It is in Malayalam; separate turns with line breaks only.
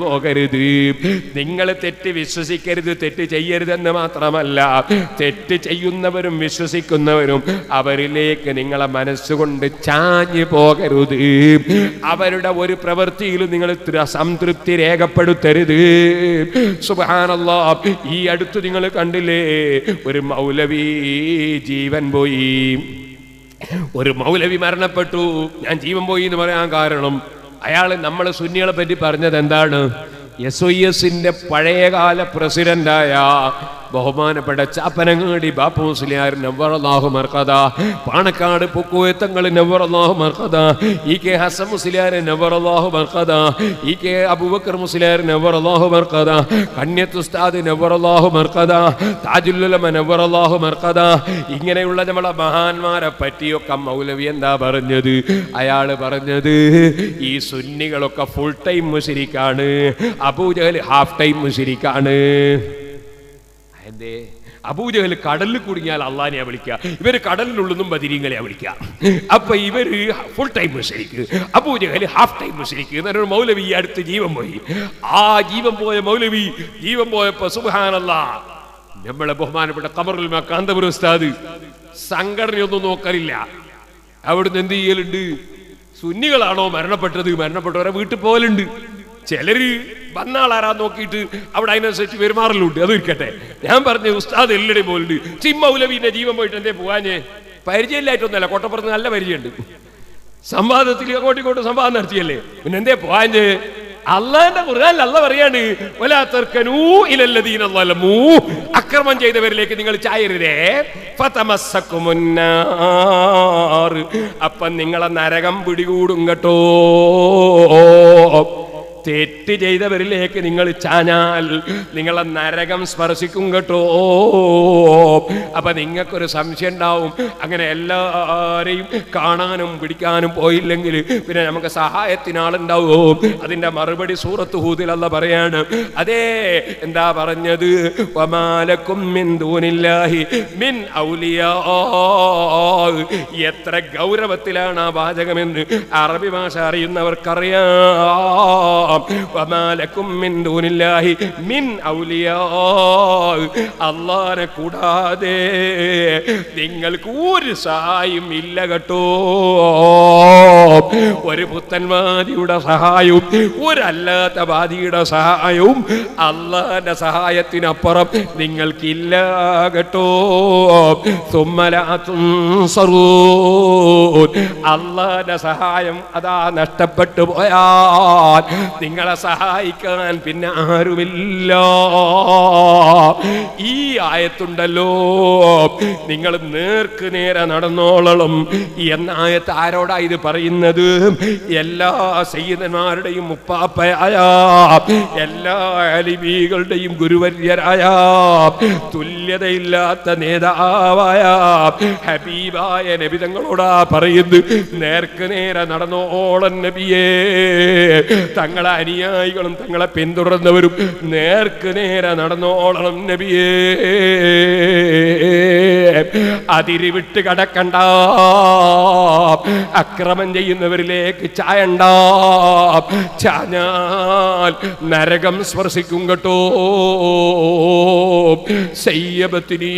പോകരുത്. നിങ്ങൾ തെറ്റ് വിശ്വസിക്കരുത് തെറ്റ് ചെയ്യരുതെന്ന് മാത്രമല്ല തെറ്റ് ചെയ്യുന്നവരും വിശ്വസിക്കുന്നവരും അവരിലേക്ക് നിങ്ങളെ മനസ്സുകൊണ്ട് ചാഞ്ഞു പോകരുത്. അവരുടെ ഒരു പ്രവൃത്തിയിലും നിങ്ങൾ സംതൃപ്തി രേഖപ്പെടുത്തരുത്. സുബാനല്ലാ ഈ അടുത്ത് നിങ്ങൾ കണ്ടില്ലേ ഒരു മൗലവി ജീവൻ പോയി. ഒരു മൗലവി മരണപ്പെട്ടു. ഞാൻ ജീവൻ പോയി എന്ന് പറയാൻ കാരണം അയാൾ നമ്മൾ സുന്നികളെ പറ്റി പറഞ്ഞത് എന്താണ്? എസ് ഒ എസിന്റെ പഴയകാല പ്രസിഡന്റായ ബഹുമാനപ്പെട്ട ചാപ്പനങ്ങാടി ബാപ്പു മുസ്ലിയാർ നവറല്ലാഹു മർക്കഥ പാണക്കാട് പൊക്കുവേത്തങ്ങൾ നവറല്ലാഹു മർക്കഥ ഇ കെ ഹസൻ മുസ്ലിയാർ നവറല്ലാഹു മർക്കഥ ഇ കെ അബുബക്കർ മുസ്ലിയാർ നവറല്ലാഹു മർക്കഥ കന്യത്ത് ഉസ്താദ് നവറല്ലാഹു മർക്കഥ താജുല്ലുലമ നവറല്ലാഹു മർക്കഥ ഇങ്ങനെയുള്ള നമ്മളെ മഹാന്മാരെ പറ്റിയൊക്കെ മൗലവി എന്താ പറഞ്ഞത്? അയാൾ പറഞ്ഞത് ഈ സുന്നികളൊക്കെ ഫുൾ ടൈം മുശരിക്കാണ് അബൂജഹൽ ഹാഫ് ടൈം മുശരിക്കാണ് എന്തേ അബൂജഹൽ കടലിൽ കുടുങ്ങിയാൽ അള്ളാനെയാ വിളിക്കുക. ഇവർ കടലിനുള്ളതും ബദിരീങ്ങളെയാ വിളിക്കുക. അപ്പൊ ഇവർ ഫുൾ ടൈം മുസ്ലിക്ക് അബൂജഹൽ ഹാഫ് ടൈം മുസ്ലിക്ക് എന്നൊരു മൗലവി അടുത്ത് ജീവൻ പോയി. ആ ജീവൻ പോയ മൗലവി ജീവൻ പോയപ്പോ സുബാനല്ല നമ്മളെ ബഹുമാനപ്പെട്ട കമറുൽ കാന്തപുര ഉസ്താദ് സംഘടനയൊന്നും നോക്കലില്ല. അവിടുന്ന് എന്ത് ചെയ്യലുണ്ട്? സുന്നികളാണോ മരണപ്പെട്ടത്? മരണപ്പെട്ടവരെ വീട്ടിൽ പോകലുണ്ട് ചിലര് വന്നാളാരാ നോക്കിയിട്ട് അവിടെ അതിനനുസരിച്ച് പെരുമാറലുണ്ട്. അത് ഇരിക്കട്ടെ. ഞാൻ പറഞ്ഞു ഉസ്താദ് എല്ലടി പോലുണ്ട്. ചിമ്മൗലവിന്റെ ജീവൻ പോയിട്ട് എന്തേ പോവാഞ്ഞേ? പരിചയമില്ലായിട്ടൊന്നുമല്ല. കോട്ടപ്പുറത്ത് നല്ല പരിചയമുണ്ട്. സംവാദത്തിൽ അങ്ങോട്ടും ഇങ്ങോട്ടും സംവാദം നടത്തിയല്ലേ? പിന്നെ എന്തേ പോവാഞ്ഞ്? അള്ളാന്റെ ഖുർആനിൽ അല്ല പറയാണ് അക്രമം ചെയ്തവരിലേക്ക് നിങ്ങൾ ചായരുതേ. അപ്പം നിങ്ങളെ നരകം പിടികൂടും കേട്ടോ. തെറ്റ് ചെയ്തവരിലേക്ക് നിങ്ങൾ ചാഞ്ഞാൽ നിങ്ങളെ നരകം സ്പർശിക്കും കേട്ടോ. അപ്പൊ നിങ്ങൾക്കൊരു സംശയം ഉണ്ടാവും. അങ്ങനെ എല്ലാവരെയും കാണാനും പിടിക്കാനും പോയില്ലെങ്കിൽ പിന്നെ നമുക്ക് സഹായത്തിനാളുണ്ടാവോ. അതിന്റെ മറുപടി സൂറത്ത് ഹൂതിലല്ല പറയാണ്. അതേ എന്താ പറഞ്ഞത്? വമാലക്കും മിൻ ദൂനില്ലാഹി മിൻ ഔലിയാ. എത്ര ഗൗരവത്തിലാണ് ആ വാചകമെന്ന് അറബി ഭാഷ അറിയുന്നവർക്കറിയാം. അള്ളാനെ കൂടാതെ നിങ്ങൾക്ക് ഒരു സഹായം ഇല്ല കേട്ടോ. ഒരു പുത്തൻവാദിയുടെ സഹായവും ഒരല്ലാത്ത വാദിയുടെ സഹായവും അള്ളാന്റെ സഹായത്തിനപ്പുറം നിങ്ങൾക്കില്ല കേട്ടോ അള്ളാന്റെ സഹായം അതാ നഷ്ടപ്പെട്ടു പോയാൽ നിങ്ങളെ സഹായിക്കാൻ പിന്നെ ആരുമില്ല. ഈ ആയത്തുണ്ടല്ലോ നിങ്ങൾ നേർക്ക് നേരെ നടന്നോളണം. എന്ന ആയത്ത് ആരോടാ ഇത് പറയുന്നത്? എല്ലാ സയ്യിദന്മാരുടെയും മുപ്പാപ്പയായ എല്ലാ അലിബികളുടെയും ഗുരുവര്യരായ തുല്യതയില്ലാത്ത നേതാവായ ഹബീബായ നബിതങ്ങളോടാ പറയുന്നത് നേർക്ക് നേരെ നടന്നോളൻ നബിയേ. തങ്ങളെ അനുയായികളും തങ്ങളെ പിന്തുടർന്നവരും നേർക്ക് നേരെ നടന്നോളണം നബിയേ. അതിരിവിട്ട് കടക്കണ്ട. അക്രമം ചെയ്യുന്നവരിലേക്ക് ചായണ്ട. ചാഞ്ഞാൽ നരകം സ്പർശിക്കും കേട്ടോ. സയ്യബത്തിനി